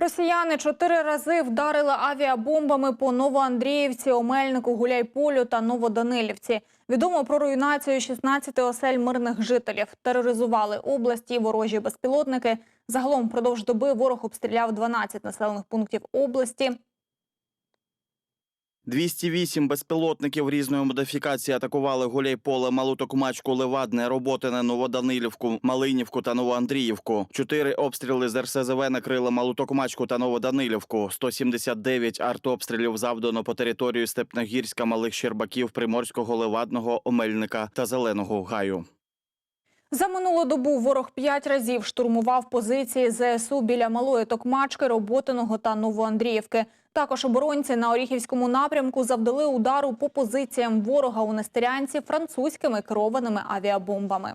Росіяни чотири рази вдарили авіабомбами по Новоандріївці, Омельнику, Гуляйполю та Новоданилівці. Відомо про руйнацію 16 осель мирних жителів. Тероризували області ворожі безпілотники. Загалом впродовж доби ворог обстріляв 12 населених пунктів області. 208 безпілотників різної модифікації атакували Гуляйполе, Малу Токмачку, Левадне, Роботине, Новоданилівку, Малинівку та Новоандріївку. Чотири обстріли з РСЗВ накрили Малу Токмачку та Новоданилівку. 179 артобстрілів завдано по території Степногірська, Малих Щербаків, Приморського, Левадного, Омельника та Зеленого Гаю. За минулу добу ворог п'ять разів штурмував позиції ЗСУ біля Малої Токмачки, Роботиного та Новоандріївки. Також оборонці на Оріхівському напрямку завдали удару по позиціям ворога у Нестерянці французькими керованими авіабомбами.